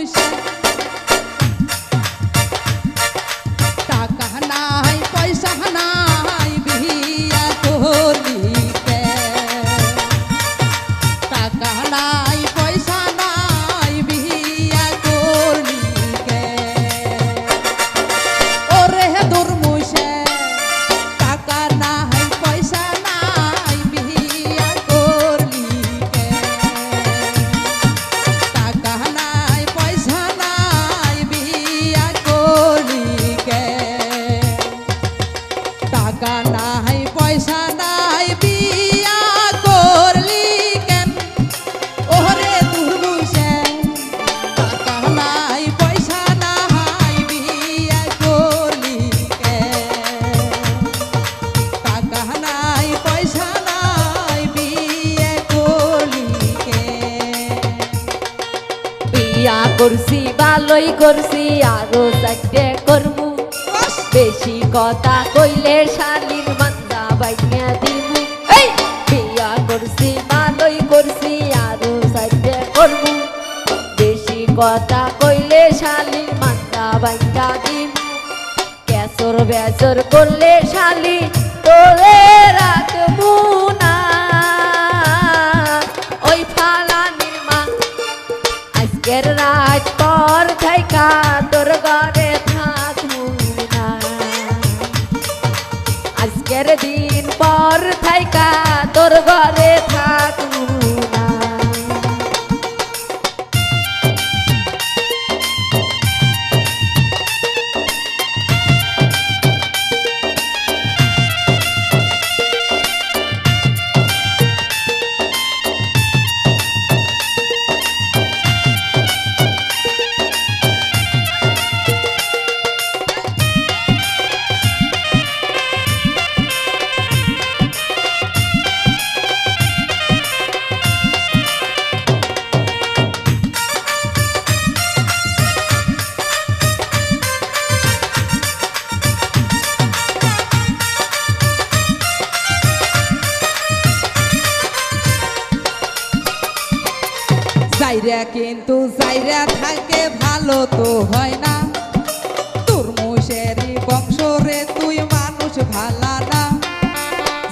Jesus. বিয়া করছি, ভালোই করছি, আরও চারটে করমু। বেশি কথা কইলে শালির মান্দা বাইয়া দিমু। এই! বিয়া করছি, ভালোই করছি, আরও চারটে করমু। বেশি কথা কইলে শালির মান্দা বাইয়া দিমু। কেসর বেসর করলে শালি তোরে রাখব না। আজকের রাত পর থাইকা তোর ঘরে থাকব না আজকের দিন পর থাইকা তোর ঘরে থাকব কিন্তু যাইরা থাকে ভালো তো হয় না। তুরমুষেরই বংশরে তুই মানুষ ভালা না।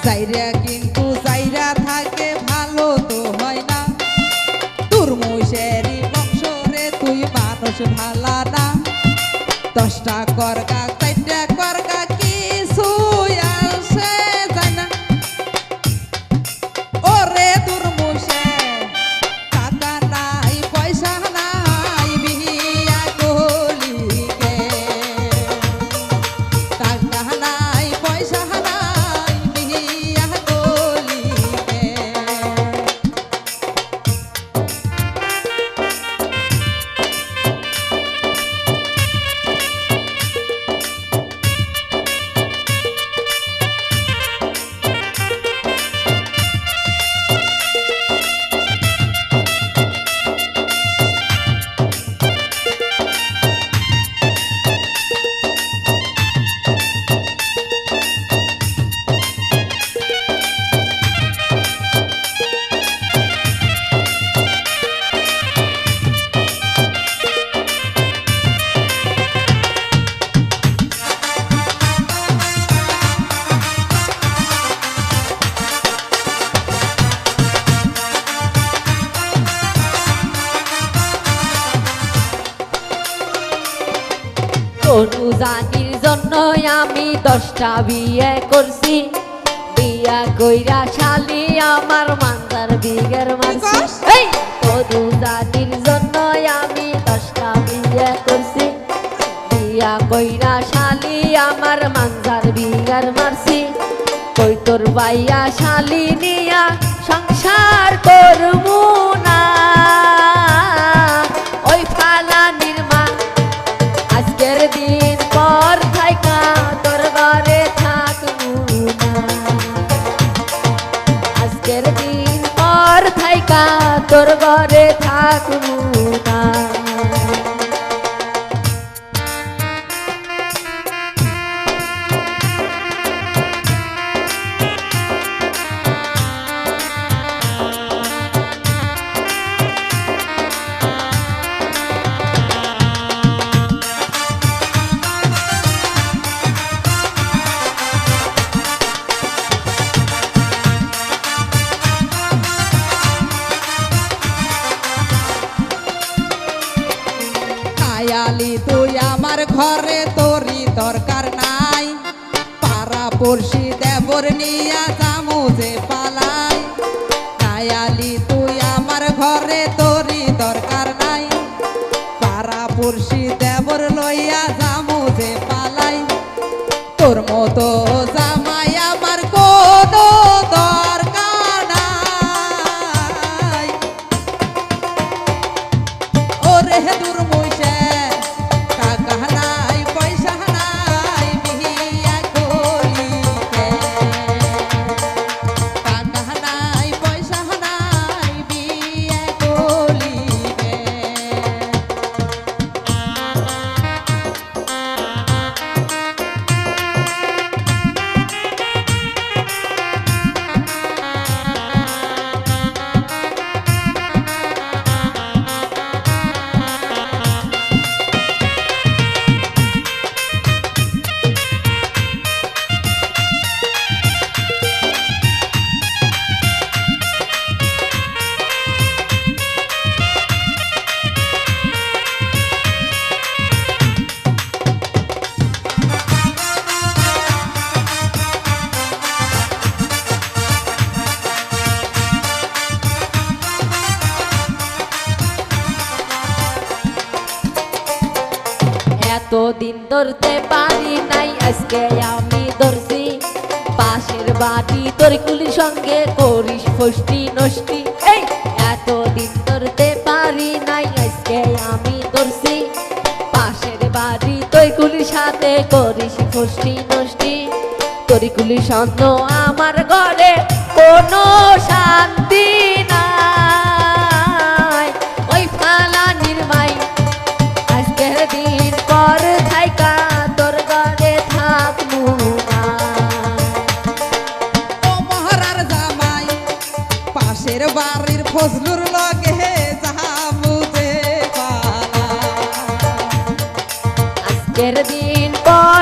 যাইরা কিন্তু যাইরা থাকে ভালো তো হয় না। বংশরে তুই মানুষ দশটা করগা অনুজানির জন্য আমি দশটা বিয়ে করছি। বিয়া কইরা শালি আমার মান্দার বিগের মারছি এই অনুজানির জন্য আমি দশটা বিয়ে করছি। বিয়া কইরা শালি আমার মান্দার বিগের মারছি। কই তোর বাইয়া শালি নিয়া সংসার করব তোর ঘরে থাকব। আলি তুই আমার ঘরে তোরই দরকার নাই। পাড়া পড়শি দেবর নিয়া চামুজে পালাই। আলি তুই আমার ঘরে তোরই দরকার নাই। পাড়া পড়শি দেবর লইয়া চামুজে পালাই। তোর মতো জামাই আমার কোনো দরকার নাই। ওরে দূর এতদিন ধরতে পারি নাই, আজকে আমি ধরছি। পাশের বাড়ি তোর কুলির সঙ্গে করিস ফষ্টি নষ্টি। এই, এতদিন ধরতে পারি নাই, আজকে আমি ধরছি। পাশের বাড়ি তোর কুলির সাথে করিস ফষ্টি নষ্টি। তোর কুলির সঙ্গ আমার ঘরে কোনো শান্তি আজকের দিন পর